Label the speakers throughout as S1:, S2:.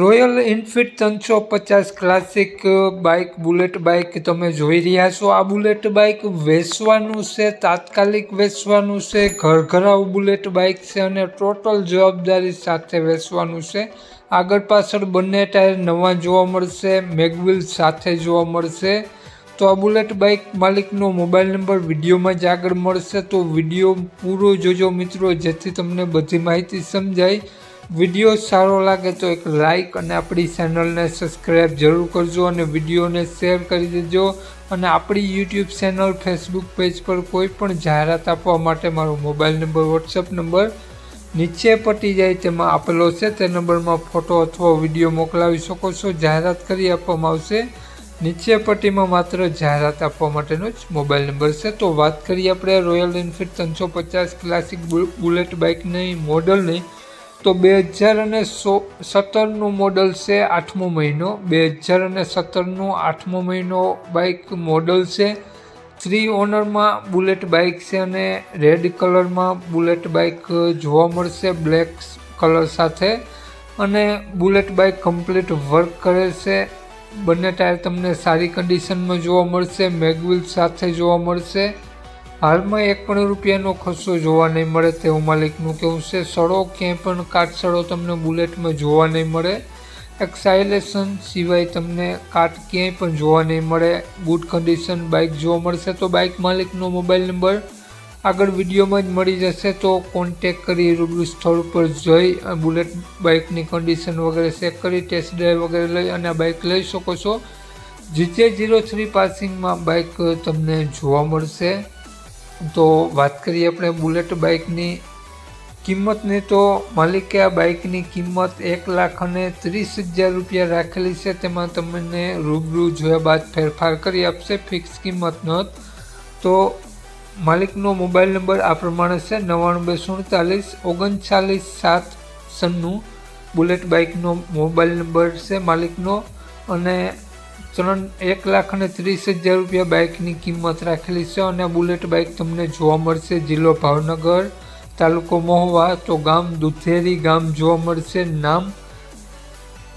S1: Royal Enfield ત્રણસો પચાસ classic bike, bullet bike તમે જોઈ રહ્યા છો. આ બુલેટ બાઇક વેચવાનું છે, તાત્કાલિક વેચવાનું છે, ઘરઘરાવ બુલેટ બાઇક છે અને ટોટલ જવાબદારી સાથે વેચવાનું છે. આગળ પાછળ બંને ટાયર નવા જોવા મળશે, મેગવિલ સાથે જોવા મળશે. તો આ બુલેટ બાઇક માલિકનો મોબાઈલ નંબર વિડીયોમાં જ આગળ મળશે. તો વીડિયો પૂરો જોજો મિત્રો, જેથી તમને બધી માહિતી સમજાય. વીડિયો સારો લાગે તો એક લાઇક અને આપણી ચેનલને સબસ્ક્રાઈબ જરૂર કરજો અને વિડીયોને શેર કરી દેજો. અને આપણી યુટ્યુબ ચેનલ ફેસબુક પેજ પર કોઈ પણ જાહેરાત આપવા માટે મારો મોબાઈલ નંબર વોટ્સઅપ નંબર નીચે પટી જાય તેમાં આપેલો છે. તે નંબરમાં ફોટો અથવા વીડિયો મોકલાવી શકો છો. જાહેરાત કરી આપવામાં આવશે. નીચે પટ્ટીમાં માત્ર જાહેરાત આપવા માટેનો જ મોબાઈલ નંબર છે. તો વાત કરીએ આપણે રોયલ એન્ફિલ્ડ ત્રણસો પચાસ ક્લાસિક બુલેટ બાઇકની મોડલની તો બે હજાર અને સો, સત્તરનું મોડલ છે આઠમો મહિનો, બે હજાર અને સત્તરનું આઠમો મહિનો બાઇક મોડલ છે. થ્રી ઓનરમાં બુલેટ બાઇક છે અને રેડ કલરમાં બુલેટ બાઇક જોવા મળશે બ્લેક કલર સાથે. અને બુલેટ બાઇક કમ્પ્લીટ વર્ક કરે છે. બંને ટાયર તમને સારી કન્ડિશનમાં જોવા મળશે મેગવિલ સાથે જોવા મળશે. હાલમાં એક પણ રૂપિયાનો ખર્ચો જોવા નહીં મળે તેવું માલિકનું કહેવું છે. સડો ક્યાંય પણ કાટ સડો તમને બુલેટમાં જોવા નહીં મળે. એક્સાઇલેશન સિવાય તમને કાટ ક્યાંય પણ જોવા નહીં મળે. ગુડ કન્ડિશન બાઇક જોવા મળશે તો બાઇક માલિકનો મોબાઈલ નંબર આગળ વિડીયોમાં જ મળી જશે. તો કોન્ટેક કરી રૂબરૂ સ્થળ ઉપર જઈ બુલેટ બાઇકની કન્ડિશન વગેરે ચેક કરી, ટેસ્ટ ડ્રાઈવ વગેરે લઈ અને બાઇક લઈ શકો છો. જીજે જીરો થ્રી પાસિંગમાં બાઇક તમને જોવા મળશે. તો વાત કરીએ આપણે બુલેટ બાઇકની. કિંમતની તો માલિકે આ બાઇકની કિંમત એક લાખ અને ત્રીસ હજાર રૂપિયા રાખેલી છે. તેમાં તમને રૂબરૂ જોયા બાદ ફેરફાર કરી આપશે. ફિક્સ કિંમત નહોત તો માલિકનો મોબાઈલ નંબર આ પ્રમાણે છે. નવ્વાણું બે સુડતાલીસ, ઓગણચાલીસ સાત સન્નું. બુલેટ બાઇકનો મોબાઈલ નંબર છે માલિકનો. અને ત્રણ એક લાખ અને ત્રીસ હજાર રૂપિયા બાઇકની કિંમત રાખેલી છે અને બુલેટ બાઇક તમને જોવા મળશે જિલ્લો ભાવનગર, તાલુકો મહુવા, તો ગામ દુધેરી, ગામ જોવા મળશે. નામ,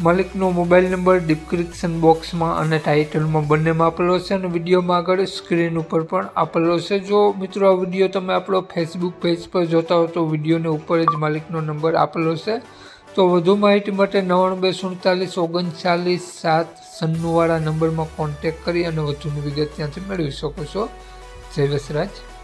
S1: માલિકનો મોબાઈલ નંબર ડિસ્ક્રિપ્શન બોક્સમાં અને ટાઇટલમાં બંનેમાં આપેલો છે અને વિડીયોમાં આગળ સ્ક્રીન ઉપર પણ આપેલો છે. જો મિત્રો, આ વીડિયો તમે આપણો ફેસબુક પેજ પર જોતા હો તો વિડીયોને ઉપર જ માલિકનો નંબર આપેલો છે. તો વધુ માહિતી માટે નવ્વાણું બે સુડતાલીસ ઓગણચાલીસ સાત સન્નુવાળા નંબરમાં કોન્ટેક કરી અને વધુની વિગત ત્યાંથી મેળવી શકો છો. જય વસરાજ.